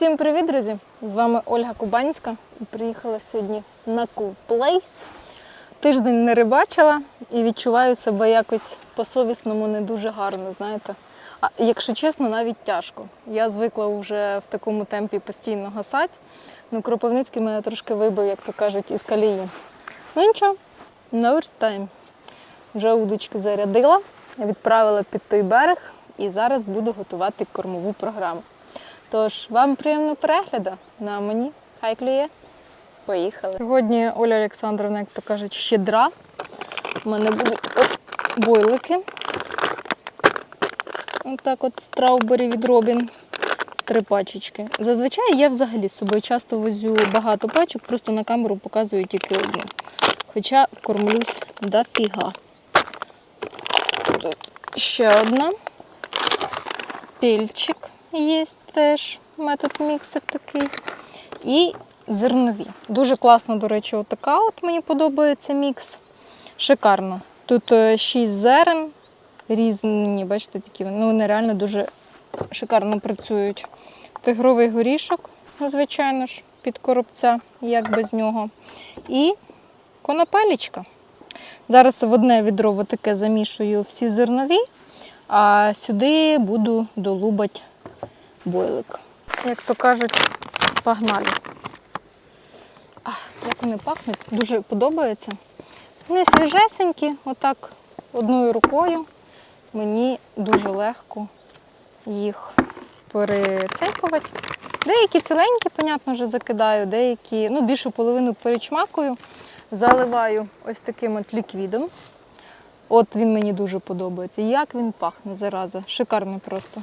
Всім привіт, друзі! З вами Ольга Кубанська. Приїхала сьогодні на Cool Place. Тиждень не рибачила і відчуваю себе якось по-совісному не дуже гарно, знаєте. А якщо чесно, навіть тяжко. Я звикла вже в такому темпі постійно гасати. Ну, Кропивницький мене трошки вибив, як то кажуть, із колії. Ну нічого, time. Вже удочки зарядила, відправила під той берег і зараз буду готувати кормову програму. Тож вам приємного перегляду на мені. Хай клює. Поїхали. Сьогодні Оля Олександровна, як то кажуть, щедра. У мене будуть бойлики. Отак от страубері від Робін. Три пачечки. Зазвичай я взагалі з собою часто возю багато пачок, просто на камеру показую тільки одну. Хоча кормлюсь дофіга. Тут ще одна. Пільчик є теж метод міксик такий. І зернові. Дуже класно, до речі, отака от мені подобається мікс. Шикарно. Тут 6 зерен різні, бачите, такі ну, вони реально дуже шикарно працюють. Тигровий горішок, звичайно ж, під коробця, як без нього. І конопелічка. Зараз в одне відро таке замішую всі зернові, а сюди буду долубати бойлик. Як то кажуть, погнали. А, як вони пахнуть, дуже подобається. Вони свіжесенькі, отак одною рукою. Мені дуже легко їх перецейкувати. Деякі ціленькі, понятно, вже закидаю, деякі, ну, більшу половину перечмакую, заливаю ось таким от ліквідом. От він мені дуже подобається. Як він пахне, зараза. Шикарно просто.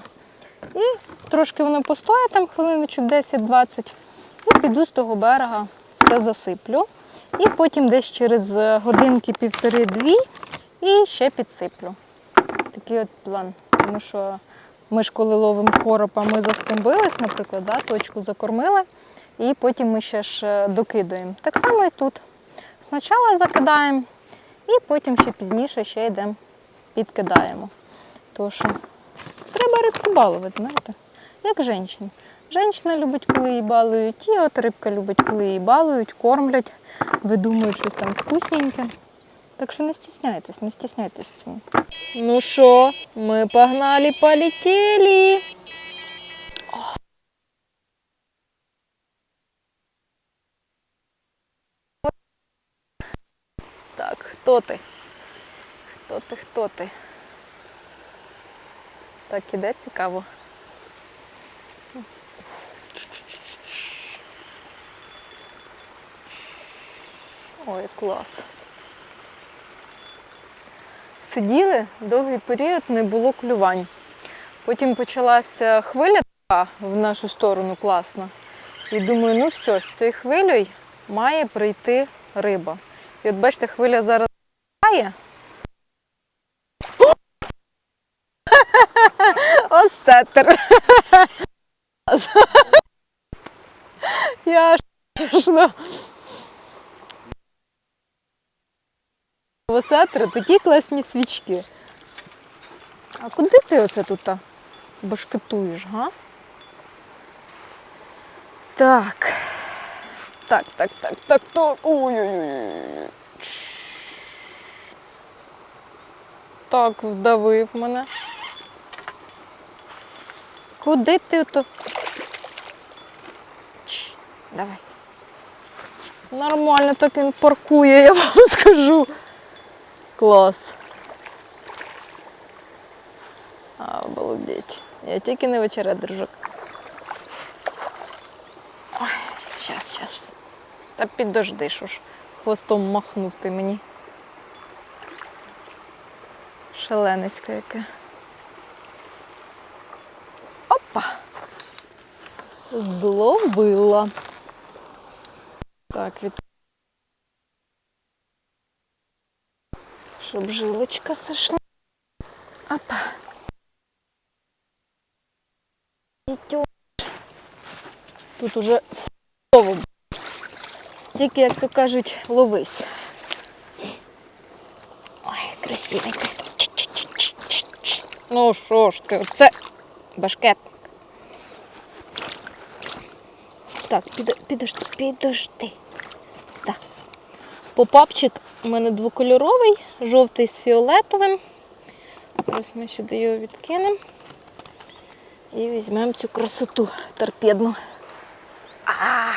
І трошки воно постоє там хвилиночок 10-20. І піду з того берега, все засиплю. І потім десь через годинки півтори-дві і ще підсиплю. Такий от план. Тому що ми ж коли ловимо коропа, ми заскомбились, наприклад, да, точку закормили, і потім ми ще ж е, докидуємо. Так само і тут. Спочатку закидаємо, і потім ще пізніше ще йдемо, підкидаємо. Що треба рибку балувати, знаєте, як жінчин. Женщина любить, коли її балують, і от рибка любить, коли її балують, кормлять, видумують щось там вкусненьке. Так що не стісняйтесь, не стісняйтесь цим. Ну що, ми погнали, полетіли. Так, хто ти? Хто ти, хто ти? Так, іде цікаво. Ой, клас. Сиділи довгий період, не було клювань. Потім почалася хвиля така в нашу сторону класна. І думаю, ну все, з цією хвилею має прийти риба. І от бачите, хвиля зараз має. Остетер. Я шно. Осетри такі класні свічки. А куди ти оце тут башкетуєш, га? Так. Так, так, так, так, так. Ой-ой-ой. Так, вдавив мене. Куди ти ото? Давай. Нормально так він паркує, я вам скажу. Клас. А, обалдеть. Я тільки не вечеря держу. Ой, щас, щас. Та підожди, що ж хвостом махнути мені. Шаленесько яке. Зловила. Так, від щоб жилочка сошла. Опа. Ітю. Тут уже все готово. Тільки, як то кажуть, ловись. Ой, красивий ти. Ну що ж ти, це башкет. Так, підо- підожди, підожди. Так. Попапчик у мене двокольоровий, жовтий з фіолетовим. Зараз ми сюди його відкинемо. І візьмемо цю красоту торпедну. А,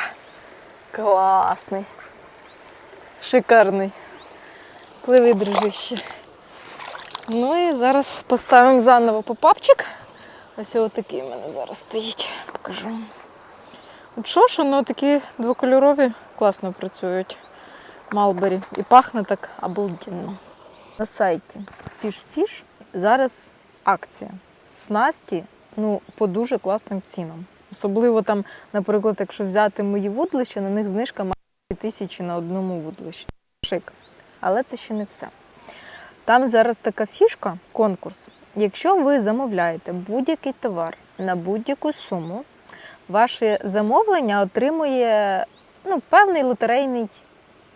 класний. Шикарний. Пливи, дружище. Ну і зараз поставимо заново попапчик. Ось отакий у мене зараз стоїть. Покажу. Вам. От воно такі двокольорові класно працюють. Малбері. І пахне так обалденно. На сайті FishFish зараз акція. Снасті ну, по дуже класним цінам. Особливо там, наприклад, якщо взяти мої вудлища, на них знижка має 2 тисячі на одному вудлищі. Шик. Але це ще не все. Там зараз така фішка, конкурс. Якщо ви замовляєте будь-який товар на будь-яку суму, ваше замовлення отримує ну, певний лотерейний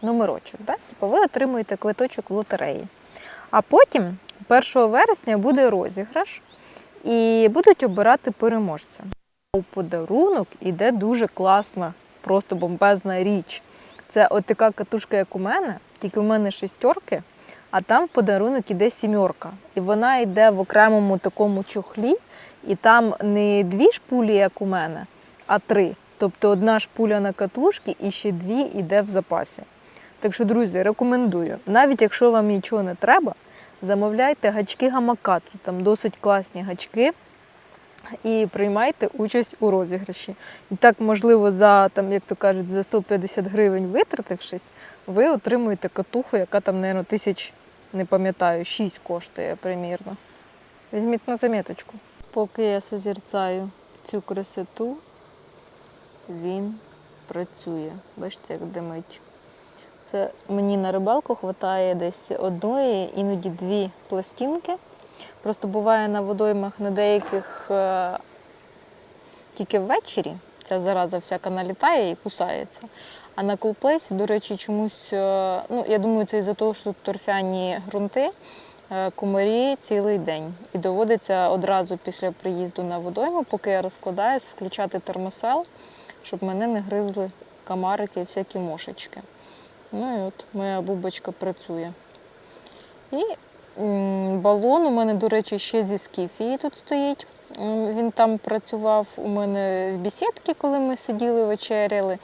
номерочок. Да? Типу ви отримуєте квиточок в лотереї. А потім, 1 вересня, буде розіграш і будуть обирати переможця. У подарунок іде дуже класна, просто бомбезна річ. Це от така катушка, як у мене, тільки у мене шестерки, а там в подарунок іде сімерка. І вона йде в окремому такому чохлі, і там не дві шпулі, як у мене, а три. Тобто одна шпуля на катушці і ще дві йде в запасі. Так що, друзі, рекомендую. Навіть якщо вам нічого не треба, замовляйте гачки гамакату. Там досить класні гачки. І приймайте участь у розіграші. І так, можливо, за там, як то кажуть, за 150 гривень витратившись, ви отримуєте катуху, яка там, мабуть, тисяч, не пам'ятаю, 6 коштує примірно. Візьміть на заміточку. Поки я созерцаю цю красоту, він працює. Бачите, як димить. Це мені на рибалку вистачає десь одної, іноді дві пластинки. Просто буває на водоймах на деяких е, тільки ввечері. Ця зараза всяка налітає і кусається. А на колплейсі, до речі, чомусь, е, ну я думаю, це із-за того, що тут торфяні ґрунти, е, комарі цілий день. І доводиться одразу після приїзду на водойму, поки я розкладаюсь, включати термосел, щоб мене не гризли комарики і всякі мошечки. Ну і от моя бубочка працює. І балон у мене, до речі, ще зі скіфії тут стоїть. Він там працював у мене в бесідці, коли ми сиділи, вечеряли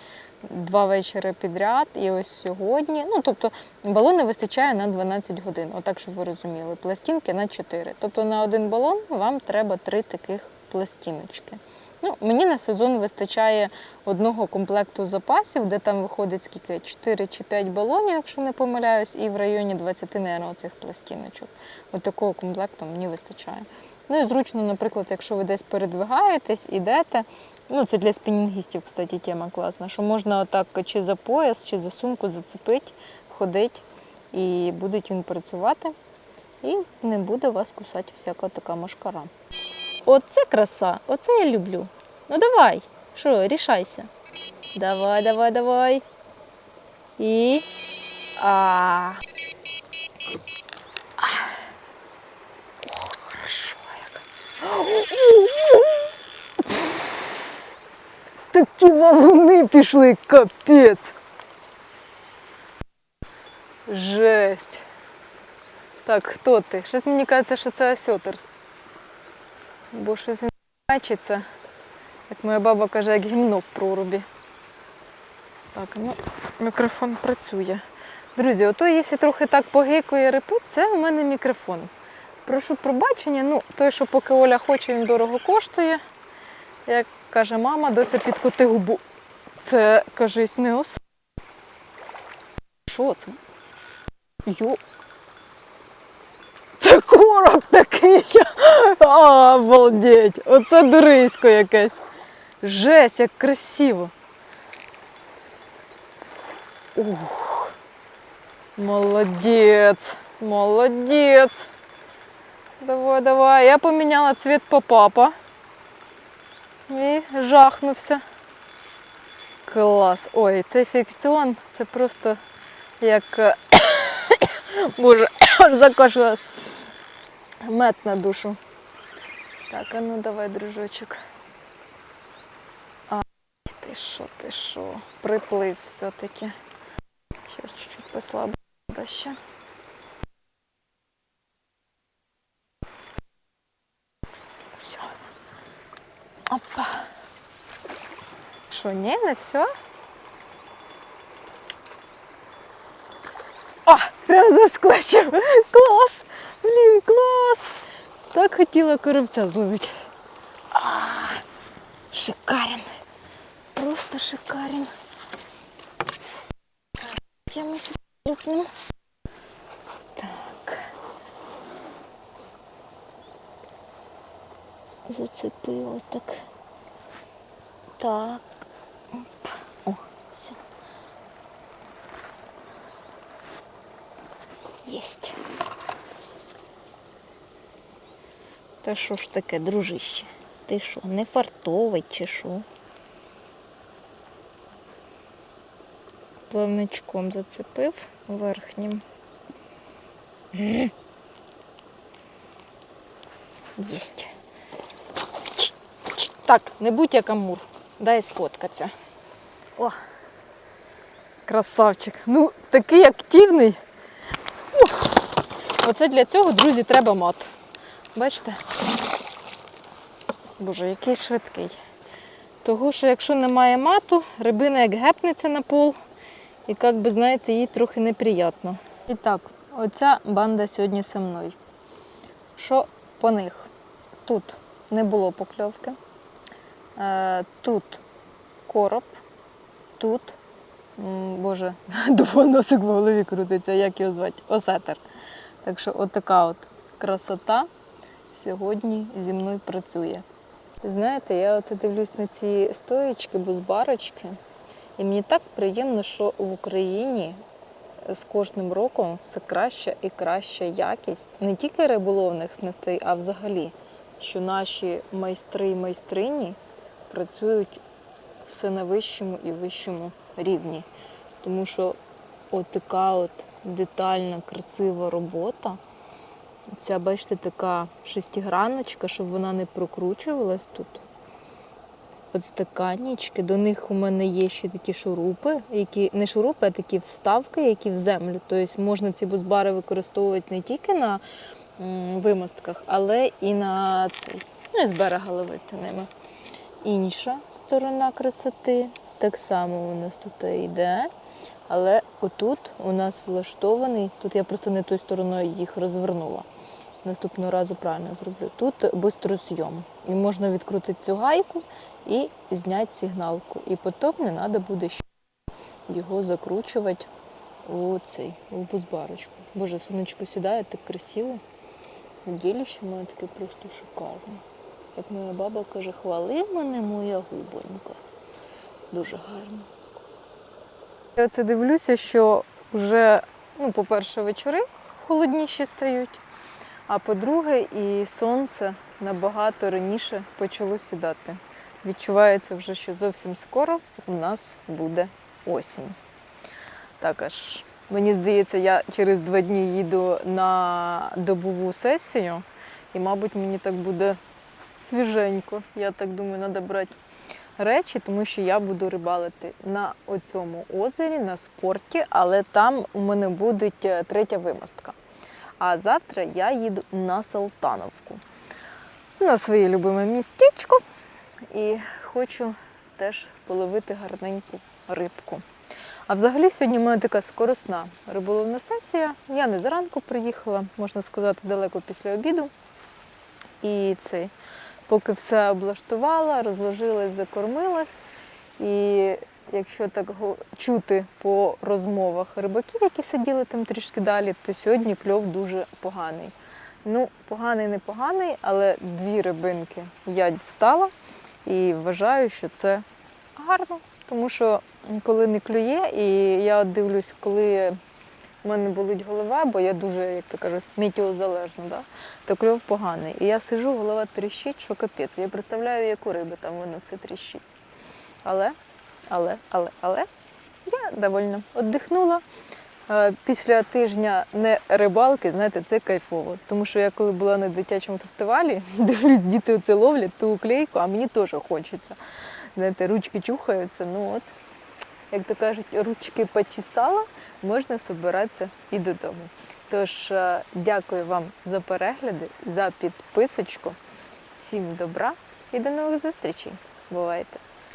два вечори підряд. І ось сьогодні. Ну, тобто балони вистачає на 12 годин, отак, щоб ви розуміли. Пластинки на 4. Тобто на один балон вам треба три таких пластиночки. Ну, мені на сезон вистачає одного комплекту запасів, де там виходить скільки 4 чи 5 балонів, якщо не помиляюсь, і в районі 20 наверное, цих пластиночок. От такого комплекту мені вистачає. Ну і зручно, наприклад, якщо ви десь передвигаєтесь, ідете. Ну, це для спінінгістів, кстати, тема класна, що можна отак чи за пояс, чи за сумку зацепити, ходить, і буде він працювати, і не буде вас кусати всяка така машкара. Оце краса, оце я люблю. Ну давай, що, рішайся. Давай, давай, давай. І. А. Ох, хорошо як. Такі валуни пішли, капець. Жесть. Так, хто ти? Щось мені кажеться, що це осьотер. Бо щось він бачиться, як моя баба каже, як гімно в прорубі. Так, ну, мікрофон працює. Друзі, ото якщо трохи так погикує репить, це у мене мікрофон. Прошу пробачення, ну, той, що поки Оля хоче, він дорого коштує. Як каже мама, доця підкоти губу. Це, кажись, не ос. Що це? Йо. Це короб такий. А, обалдеть. Оце дурисько якесь. Жесть, як красиво. Ух. Молодець. Молодець. Давай, давай. Я поміняла цвіт попапа. І жахнувся. Клас. Ой, цей фікціон, це просто як. Боже, закашлялась. Мед на душу. Так, а ну давай, дружочок. А, ти. Що, ти що? Приплив все-таки. Зараз чуть-чуть послабо ще. Все. Опа. Що, ні, не все? О, прям заскочив. Клас! Блін, клас! Так хотіла коробця зловити. А, шикарен. Просто шикарен. Я ми сюди лупнемо. Так. Зацепила так. Так. Оп. О, все. Єсть. Та що ж таке, дружище? Ти що, не фартовий чи що? Плавничком зацепив верхнім. Єсть. Так, не будь як амур. Дай сфоткатися. О! Красавчик. Ну, такий активний. Оце для цього, друзі, треба мат. Бачите? Боже, який швидкий. Того, що якщо немає мату, рибина як гепнеться на пол, і як би, знаєте, їй трохи неприємно. І так, оця банда сьогодні зі мною. Що по них? Тут не було покльовки. Е, тут короб, тут, боже, двоносик в голові крутиться, як його звати? Осетер. Так що отака от красота сьогодні зі мною працює. Знаєте, я оце дивлюсь на ці стоїчки, бузбарочки, і мені так приємно, що в Україні з кожним роком все краща і краща якість не тільки риболовних снастей, а взагалі, що наші майстри і майстрині працюють все на вищому і вищому рівні. Тому що от така от детальна, красива робота. Ця, бачите, така шестиграночка, щоб вона не прокручувалась тут. От. До них у мене є ще такі шурупи, які не шурупи, а такі вставки, які в землю. Тобто можна ці бузбари використовувати не тільки на вимостках, але і на цей. Ну і з берега ловити ними. Інша сторона красоти. Так само у нас тут йде. Але отут у нас влаштований, тут я просто не тою стороною їх розвернула. Наступного разу правильно зроблю. Тут бистросйом. І можна відкрутити цю гайку і зняти сигналку. І потім не треба буде ще його закручувати у цей, у бузбарочку. Боже, сонечко сідає так красиво. Діліще моє таке просто шикарне. Як моя баба каже, хвали мене моя губонька. Дуже гарно. Я оце дивлюся, що вже, ну, по-перше, вечори холодніші стають, а по-друге, і сонце набагато раніше почало сідати. Відчувається вже, що зовсім скоро у нас буде осінь. Також, мені здається, я через два дні їду на добову сесію, і, мабуть, мені так буде свіженько. Я так думаю, треба брати речі, тому що я буду рибалити на оцьому озері, на спорті, але там у мене буде третя вимостка. А завтра я їду на Салтановку, на своє любиме містечко. І хочу теж половити гарненьку рибку. А взагалі сьогодні у мене така скоросна риболовна сесія. Я не зранку приїхала, можна сказати, далеко після обіду. І цей поки все облаштувала, розложилась, закормилась. І якщо так чути по розмовах рибаків, які сиділи там трішки далі, то сьогодні кльов дуже поганий. Ну, поганий, не поганий, але дві рибинки я дістала і вважаю, що це гарно. Тому що коли не клює, і я дивлюсь, коли в мене болить голова, бо я дуже, як то кажуть, метеозалежна, да? то кльов поганий. І я сижу, голова тріщить, що капець. Я представляю, як у риби там воно все тріщить. Але, але, але, але я довольна. Отдихнула. Е, Після тижня не рибалки, знаєте, це кайфово. Тому що я коли була на дитячому фестивалі, дивлюсь, діти оце ловлять ту уклейку, а мені теж хочеться. знаєте, ручки чухаються. Ну от, як то кажуть, ручки почесала, можна збиратися і додому. Тож, е, дякую вам за перегляди, за підписочку. Всім добра і до нових зустрічей. Бувайте!